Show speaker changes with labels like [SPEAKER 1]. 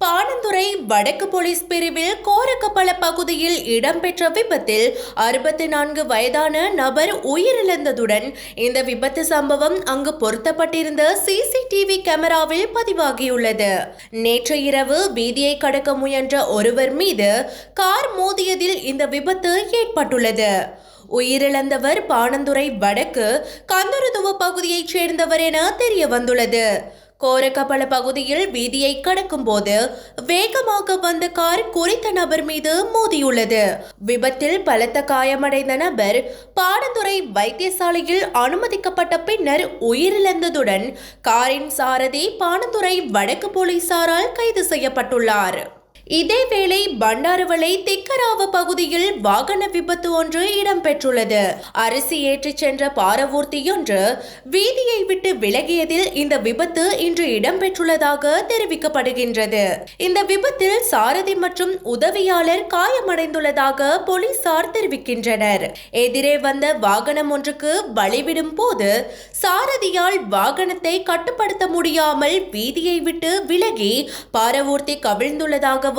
[SPEAKER 1] பாணந்துறை வடக்கு போலீஸ் பிரிவில் கோரக்கப்பல பகுதியில் இடம்பெற்ற விபத்தில் அறுபத்தி நான்கு வயதான நபர் உயிரிழந்ததுடன் இந்த விபத்து சம்பவம் அங்கு பொருத்தப்பட்டிருந்த சிசிடிவி கேமராவில் பதிவாகியுள்ளது. நேற்று இரவு வீதியை கடக்க முயன்ற ஒருவர் மீது கார் மோதியதில் இந்த விபத்து ஏற்பட்டுள்ளது. உயிரிழந்தவர் பாணந்துறை வடக்கு கந்தருதுவ பகுதியைச் சேர்ந்தவர் என தெரிய வந்துள்ளது கோரக்கப்பல பகுதியில் வீதியை கடக்கும் போது வேகமாக வந்த கார் குறித்த நபர் மீது மோதியுள்ளது. விபத்தில் பலத்த காயமடைந்த நபர் பாடந்துறை வைத்தியசாலையில் அனுமதிக்கப்பட்ட பின்னர் உயிரிழந்ததுடன் காரின் சாரதி பாணந்துறை வடக்கு போலீசாரால் கைது செய்யப்பட்டுள்ளார். இதேவேளை பண்டாரவளை திக்கராவ பகுதியில் வாகன விபத்து ஒன்று இடம்பெற்றுள்ளது. அரிசி ஏற்றிச் சென்ற பாரவூர்த்தியொன்று வீதியை விட்டு விலகியதில் இந்த விபத்து இன்று இடம்பெற்றுள்ளதாக தெரிவிக்கப்படுகின்றது. இந்த விபத்தில் சாரதி மற்றும் உதவியாளர் காயமடைந்துள்ளதாக போலீசார் தெரிவிக்கின்றனர். எதிரே வந்த வாகனம் ஒன்றுக்கு வழிவிடும் போது சாரதியால் வாகனத்தை கட்டுப்படுத்த முடியாமல் வீதியை விட்டு விலகி பாரவூர்த்தி கவிழ்ந்துள்ளதாகவும்